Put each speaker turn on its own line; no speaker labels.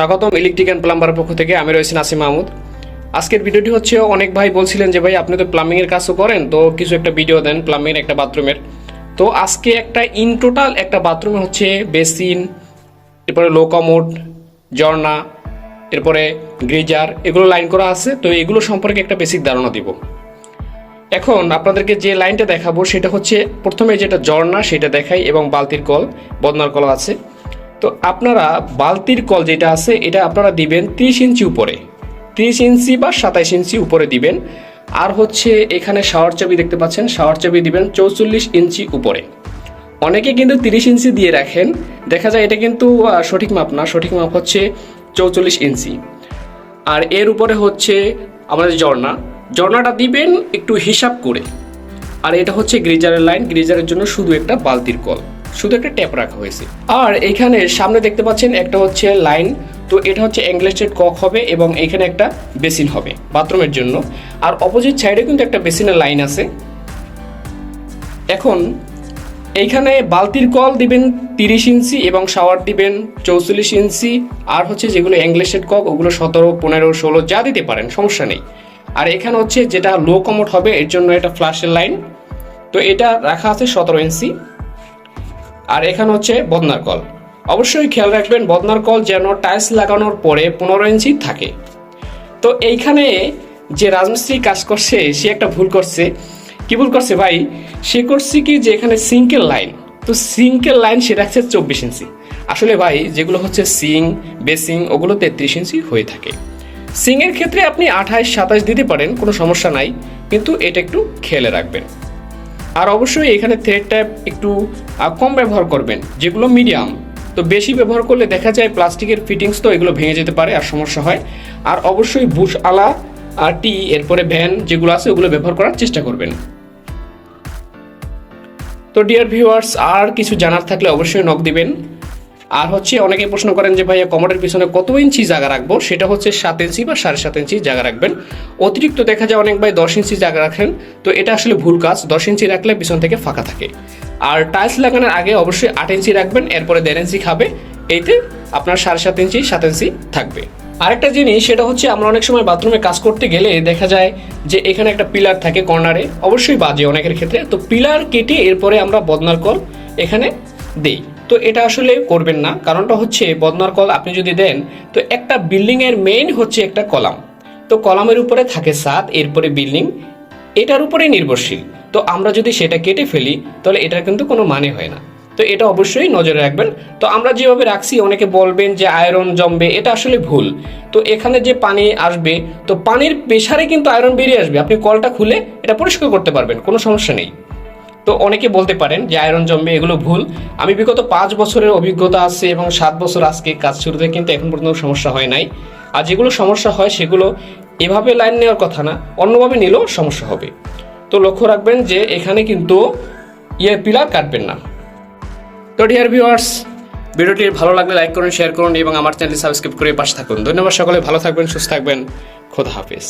স্বাগতম electric and plumber পক্ষ থেকে। আমি রয়েছি নাসিম মাহমুদ। আজকের ভিডিওটি হচ্ছে, অনেক ভাই বলছিলেন যে, ভাই, আপনি তো প্লাম্বিংয়ের কাজও করেন, তো কিছু একটা ভিডিও দেন প্লাম্বিং একটা বাথরুমের তো আজকে একটা ইন টোটাল একটা বাথরুমে হচ্ছে বেসিন, এরপরে লো কমোড ঝর্ণা, এরপরে গ্রিজার এগুলো লাইন করা আছে। তো এগুলো সম্পর্কে একটা বেসিক ধারণা দিব। এখন আপনাদেরকে যে লাইনটা দেখাবো, সেটা হচ্ছে প্রথমে যেটা ঝর্ণা, সেটা দেখাই এবং বালতির কল, বদনার কল আছে। তো আপনারা বালতির কল যেটা আছে, এটা আপনারা দিবেন তিরিশ ইঞ্চি উপরে। তিরিশ ইঞ্চি বা সাতাইশ ইঞ্চি উপরে দিবেন। আর হচ্ছে এখানে শাওয়ার চাবি দেখতে পাচ্ছেন, শাওয়ার চাবি দিবেন চৌচল্লিশ ইঞ্চি উপরে। অনেকে কিন্তু তিরিশ ইঞ্চি দিয়ে রাখেন। দেখা যায় এটা কিন্তু সঠিক মাপ না, সঠিক মাপ হচ্ছে চৌচল্লিশ ইঞ্চি। আর এর উপরে হচ্ছে আমাদের ঝর্ণা। ঝর্ণাটা দিবেন একটু হিসাব করে। আর এটা হচ্ছে গ্রিজারের লাইন, গ্রিজারের জন্য শুধু একটা বালতির কল। শুধু একটা ট্যাপ রাখা হয়েছে। আর এখানে সামনে দেখতে পাচ্ছেন একটা হচ্ছে লাইন। তো এটা হচ্ছে অ্যাংলেস্টেড কক হবে এবং এখানে একটা বেসিন হবে বাথরুমের জন্য। আর অপোজিট সাইডে কিন্তু একটা বেসিনের লাইন আছে। এখন এইখানে বালতির কল দিবেন তিরিশ ইঞ্চি এবং শাওয়ার দিবেন চৌচল্লিশ ইঞ্চি। আর হচ্ছে যেগুলো ইংলিশের কক, ওগুলো সতেরো, পনেরো, ষোলো, যা দিতে পারেন, সমস্যা নেই। আর এখানে হচ্ছে যেটা লো কমোট হবে, এর জন্য এটা ফ্লাশের লাইন। তো এটা রাখা আছে সতেরো ইঞ্চি। আর এখানে হচ্ছে বদনার কল। অবশ্যই খেয়াল রাখবেন, বদনার কল যেন টাইলস লাগানোর পরে পনেরো ইঞ্চি থাকে। তো এইখানে যে রাজমিস্ত্রি কাজ করছে, সে একটা ভুল করছে। কি ভুল করছে ভাই? সে করছে কি যে এখানে সিঙ্কেল লাইন। তো সিঙ্কের লাইন সে রাখছে চব্বিশ ইঞ্চি। আসলে ভাই, যেগুলো হচ্ছে সিং, বেসিং, ওগুলো তেত্রিশ ইঞ্চি হয়ে থাকে। সিংয়ের ক্ষেত্রে আপনি আঠাইশ সাতাশ দিতে পারেন, কোনো সমস্যা নাই। কিন্তু এটা একটু খেয়ালে রাখবেন। আর অবশ্যই এখানে থ্রেড ট্যাপ একটু কম ব্যবহার করবেন, যেগুলো মিডিয়াম তো বেশি ব্যবহার করলে দেখা যায় প্লাস্টিকের ফিটিংস তো এগুলো ভেঙে যেতে পারে আর সমস্যা হয়। আর অবশ্যই বুশ আলা আর টি এরপরে ভ্যান যেগুলো আছে ওগুলো ব্যবহার করার চেষ্টা করবেন। তো ডিয়ার ভিউয়ার্স আর কিছু জানার থাকলে অবশ্যই নক দিবেন। আর হচ্ছে অনেকে প্রশ্ন করেন যে ভাইয়া কমোডের পিছনে কত ইঞ্চি জায়গা রাখব? সেটা হচ্ছে সাত ইঞ্চি বা সাড়ে সাত ইঞ্চি জায়গা রাখবেন। অতিরিক্ত দেখা যায় অনেক ভাই দশ ইঞ্চি জায়গা রাখেন। তো এটা আসলে ভুল কাজ। দশ ইঞ্চি রাখলে পিছন থেকে ফাঁকা থাকে। আর টাইলস লাগানোর আগে অবশ্যই আট ইঞ্চি রাখবেন, এরপরে দেড় ইঞ্চি খাবে। এইতে আপনার সাড়ে সাত ইঞ্চি সাত ইঞ্চি থাকবে। আরেকটা জিনিস, সেটা হচ্ছে আমরা অনেক সময় বাথরুমে কাজ করতে গেলে দেখা যায় যে এখানে একটা পিলার থাকে কর্নারে। অবশ্যই বাজে অনেকের ক্ষেত্রে। তো পিলার কেটে এরপরে আমরা বদনার কল এখানে দেই। তো এটা আসলে করবেন না। কারণটা হচ্ছে বদনার কল আপনি যদি দেন, তো একটা বিল্ডিং এর মেইন হচ্ছে একটা কলাম। তো কলামের উপরে থাকে সাত এরপরে বিল্ডিং এটার উপরে নির্ভরশীল। তো আমরা যদি সেটা কেটে ফেলি, তাহলে এটার কিন্তু কোনো মানে হয় না। তো এটা অবশ্যই নজরে রাখবেন। তো আমরা যেভাবে রাখছি, অনেকে বলবেন যে আয়রন জমবে, এটা আসলে ভুল। তো এখানে যে পানি আসবে, তো পানির প্রেসারে কিন্তু আয়রন বেরিয়ে আসবে। আপনি কলটা খুলে এটা পরিষ্কার করতে পারবেন, কোনো সমস্যা নেই। তো অনেকে বলতে পারেন যে আয়রন জমবে এগুলো ভুল। আমি বিগত পাঁচ বছরের অভিজ্ঞতা আছে এবং সাত বছর আজকে কাজ শুরুতে কিন্তু এখন পর্যন্ত সমস্যা হয় নাই। আর যেগুলো সমস্যা হয় সেগুলো এভাবে লাইন নেওয়ার কথা না, অন্যভাবে নিলেও সমস্যা হবে। তো লক্ষ্য রাখবেন যে এখানে কিন্তু ইয়ে পিলার কাটবেন না। তো ডিয়ার ভিউয়ার্স ভিডিওটি ভালো লাগলে লাইক করুন শেয়ার করুন এবং আমার চ্যানেল সাবস্ক্রাইব করে পাশে থাকুন। ধন্যবাদ সকলে, ভালো থাকবেন, সুস্থ থাকবেন। খোদা হাফিজ।